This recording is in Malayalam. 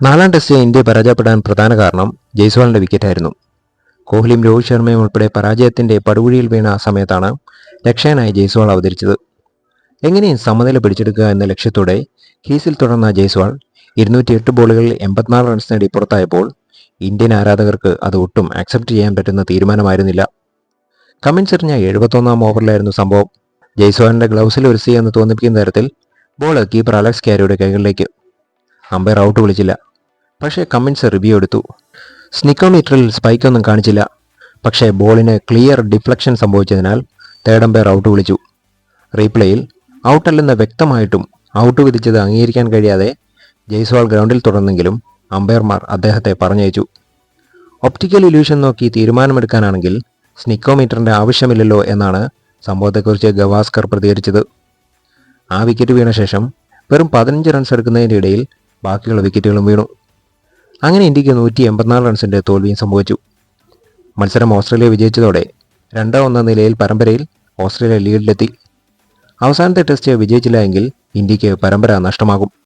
നാലാം ടെസ്റ്റിൽ ഇന്ത്യ പരാജയപ്പെടാൻ പ്രധാന കാരണം ജയ്സ്വാളിന്റെ വിക്കറ്റായിരുന്നു കോഹ്ലിയും രോഹിത് ശർമ്മയും ഉൾപ്പെടെ പരാജയത്തിന്റെ പടുകുഴിയിൽ വീണ സമയത്താണ് രക്ഷകനായി ജയ്സ്വാൾ അവതരിച്ചത്. എങ്ങനെയും സമനില പിടിച്ചെടുക്കുക എന്ന ലക്ഷ്യത്തോടെ ക്രീസിൽ തുടർന്ന ജയ്സ്വാൾ ഇരുന്നൂറ്റി എട്ട് ബോളുകളിൽ എൺപത്തിനാല് റൺസ് നേടി പുറത്തായപ്പോൾ ഇന്ത്യൻ ആരാധകർക്ക് അത് ഒട്ടും ആക്സെപ്റ്റ് ചെയ്യാൻ പറ്റുന്ന തീരുമാനമായിരുന്നില്ല. കമൻസ് എറിഞ്ഞ എഴുപത്തൊന്നാം ഓവറിലായിരുന്നു സംഭവം. ജയ്സ്വാളിന്റെ ഗ്ലൗസിൽ ഒരു സി എന്ന് തോന്നിപ്പിക്കുന്ന തരത്തിൽ ബോൾ കീപ്പർ അലക്സ് ക്യാരിയുടെ കൈകളിലേക്ക്. അമ്പയർ ഔട്ട് വിളിച്ചില്ല. പക്ഷേ കമ്മിൻസ് റിവ്യൂ എടുത്തു. സ്നിക്കോമീറ്ററിൽ സ്പൈക്കൊന്നും കാണിച്ചില്ല. പക്ഷേ ബോളിന് ക്ലിയർ ഡിഫ്ലക്ഷൻ സംഭവിച്ചതിനാൽ തേർഡ് ഔട്ട് വിളിച്ചു. റീപ്ലേയിൽ ഔട്ടല്ലെന്ന് വ്യക്തമായിട്ടും ഔട്ട് വിധിച്ചത് അംഗീകരിക്കാൻ കഴിയാതെ ജയ്സ്വാൾ ഗ്രൗണ്ടിൽ തുടർന്നെങ്കിലും അമ്പയർമാർ അദ്ദേഹത്തെ പറഞ്ഞയച്ചു. ഒപ്റ്റിക്കൽ ഇല്യൂഷൻ നോക്കി തീരുമാനമെടുക്കാനാണെങ്കിൽ സ്നിക്കോമീറ്ററിന്റെ ആവശ്യമില്ലല്ലോ എന്നാണ് സംഭവത്തെക്കുറിച്ച് ഗവാസ്കർ പ്രതികരിച്ചത്. ആ വിക്കറ്റ് വീണ ശേഷം വെറും പതിനഞ്ച് റൺസ് എടുക്കുന്നതിന്റെ ഇടയിൽ ബാക്കിയുള്ള വിക്കറ്റുകളും വീണു. അങ്ങനെ ഇന്ത്യയ്ക്ക് നൂറ്റി എൺപത്തിനാല് റൺസിന്റെ തോൽവിയും സംഭവിച്ചു. മത്സരം ഓസ്ട്രേലിയ വിജയിച്ചതോടെ രണ്ടോ ഒന്ന നിലയിൽ പരമ്പരയിൽ ഓസ്ട്രേലിയ ലീഡിലെത്തി. അവസാനത്തെ ടെസ്റ്റ് വിജയിച്ചില്ല എങ്കിൽ ഇന്ത്യയ്ക്ക് പരമ്പര നഷ്ടമാകും.